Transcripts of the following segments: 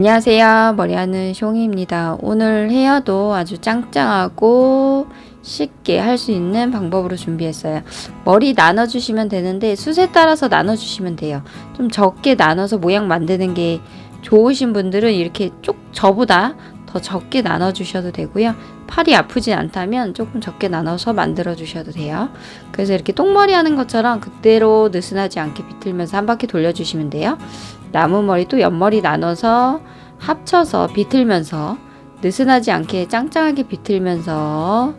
안녕하세요. 머리하는 숑이입니다. 오늘 헤어도 아주 짱짱하고 쉽게 할 수 있는 방법으로 준비했어요. 머리 나눠주시면 되는데 숱에 따라서 나눠주시면 돼요. 좀 적게 나눠서 모양 만드는 게 좋으신 분들은 이렇게 쭉 저보다 더 적게 나눠주셔도 되고요. 팔이 아프지 않다면 조금 적게 나눠서 만들어 주셔도 돼요. 그래서 이렇게 똥머리 하는 것처럼 그대로 느슨하지 않게 비틀면서 한 바퀴 돌려주시면 돼요. 나무 머리 또 옆머리 나눠서 합쳐서 비틀면서 느슨하지 않게 짱짱하게 비틀면서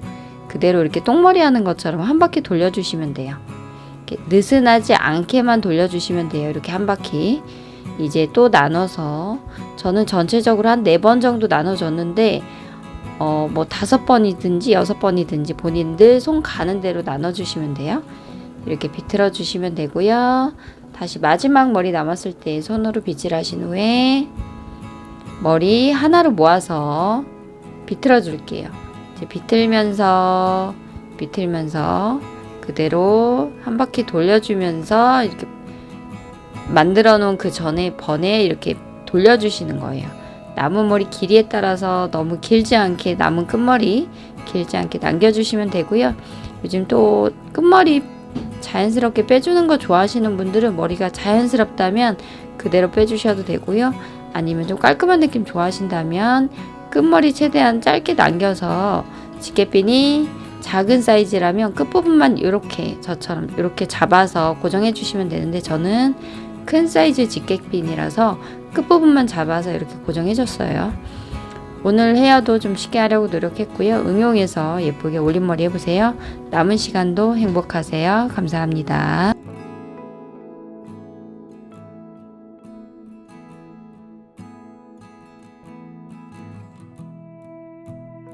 그대로 이렇게 똥머리 하는 것처럼 한 바퀴 돌려주시면 돼요. 느슨하지 않게만 돌려주시면 돼요. 이렇게 한 바퀴. 이제 또 나눠서 저는 전체적으로 한 네 번 정도 나눠줬는데 어, 뭐 다섯 번이든지 여섯 번이든지 본인들 손 가는 대로 나눠주시면 돼요. 이렇게 비틀어 주시면 되고요. 다시 마지막 머리 남았을 때 손으로 빗질 하신 후에 머리 하나로 모아서 비틀어 줄게요. 이제 비틀면서 비틀면서 그대로 한 바퀴 돌려주면서 이렇게 만들어 놓은 그 전에 번에 이렇게 돌려주시는 거예요. 남은 머리 길이에 따라서 너무 길지 않게 남은 끝머리 길지 않게 남겨주시면 되고요. 요즘 또 끝머리 자연스럽게 빼주는 거 좋아하시는 분들은 머리가 자연스럽다면 그대로 빼주셔도 되고요. 아니면 좀 깔끔한 느낌 좋아하신다면 끝머리 최대한 짧게 남겨서 집게핀이 작은 사이즈라면 끝부분만 이렇게 저처럼 이렇게 잡아서 고정해 주시면 되는데 저는 큰 사이즈 집게핀이라서 끝부분만 잡아서 이렇게 고정해 줬어요. 오늘 헤어도 좀 쉽게 하려고 노력했고요. 응용해서 예쁘게 올림머리 해보세요. 남은 시간도 행복하세요. 감사합니다.